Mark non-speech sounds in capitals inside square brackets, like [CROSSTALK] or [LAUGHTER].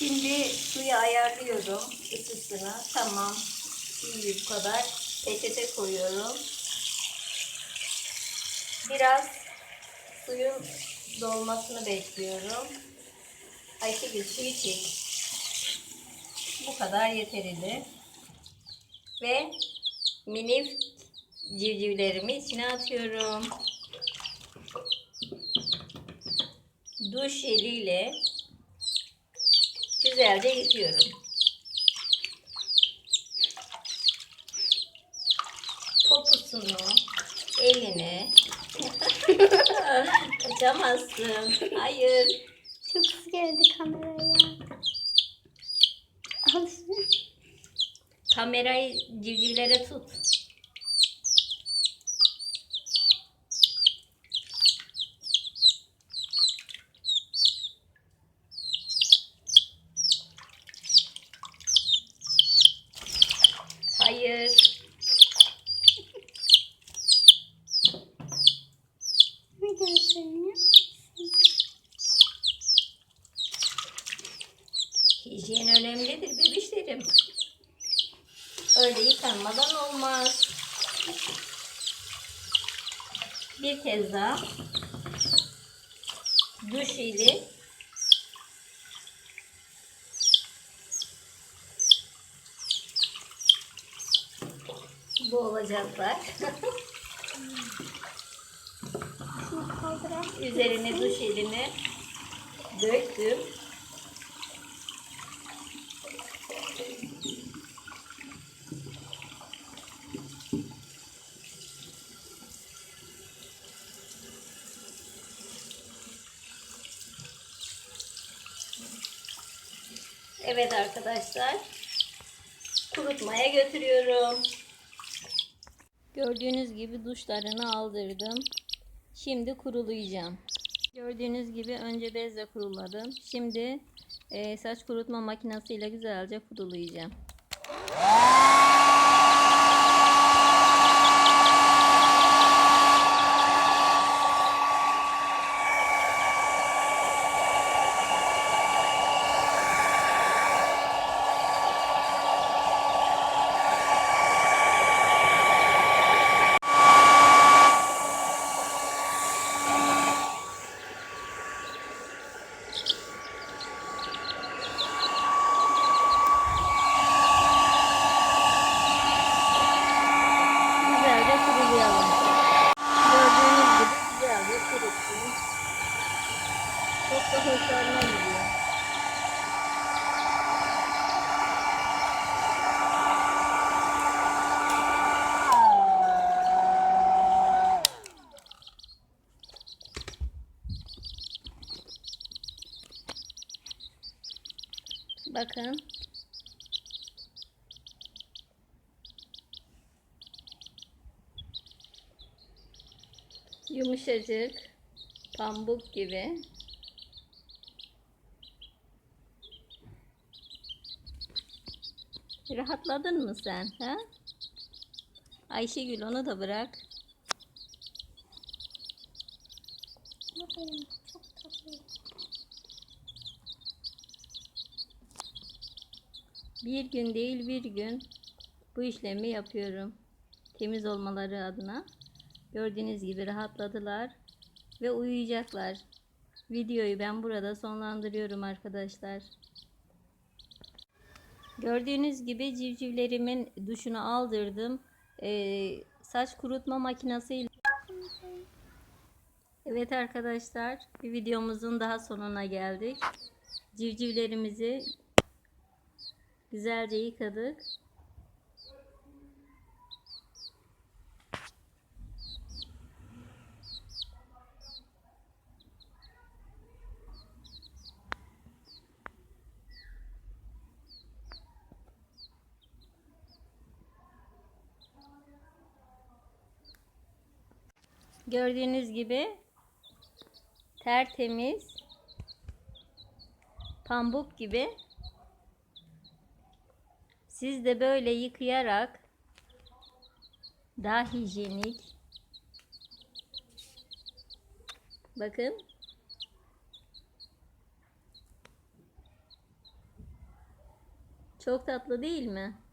Şimdi suyu ayarlıyorum ısısını. Tamam. İyi bu kadar. Peçete koyuyorum. Biraz suyun dolmasını bekliyorum. Ayşegül suyu çek. Bu kadar yeterli. Ve mini civcivlerimi içine atıyorum. Duş jeliyle güzelce yıkıyorum. Popusunu, elini [LAUGHS] açamazsın. Hayır. Çok su geldi kameraya. Al şunu. Kamerayı civcivlere tut. Hayır. Ne göstereyim? Hijyen önemlidir bebişlerim. Öyle yıkanmadan olmaz. Bir kez daha duş ili bu olacaklar. Üzerine duş elini döktüm. Evet arkadaşlar. Kurutmaya götürüyorum. Gördüğünüz gibi duşlarını aldırdım. Şimdi kurulayacağım. Gördüğünüz gibi önce bezle kuruladım. Şimdi e, saç kurutma makinesiyle güzelce kurulayacağım. Güzelce kurulayalım. Gördüğünüz gibi güzelce kuruttum. Çok da hoşlarına gidiyor. Bakın. Yumuşacık, pamuk gibi. Rahatladın mı sen? Ha? Ayşegül onu da bırak. Bakayım. Çok tatlı. Bir gün değil bir gün bu işlemi yapıyorum. Temiz olmaları adına. Gördüğünüz gibi rahatladılar ve uyuyacaklar. Videoyu ben burada sonlandırıyorum arkadaşlar. Gördüğünüz gibi civcivlerimin duşunu aldırdım. Ee, saç kurutma makinesiyle. Evet arkadaşlar, videomuzun daha sonuna geldik. Civcivlerimizi güzelce yıkadık. Gördüğünüz gibi tertemiz pamuk gibi siz de böyle yıkayarak daha hijyenik bakın Çok tatlı değil mi?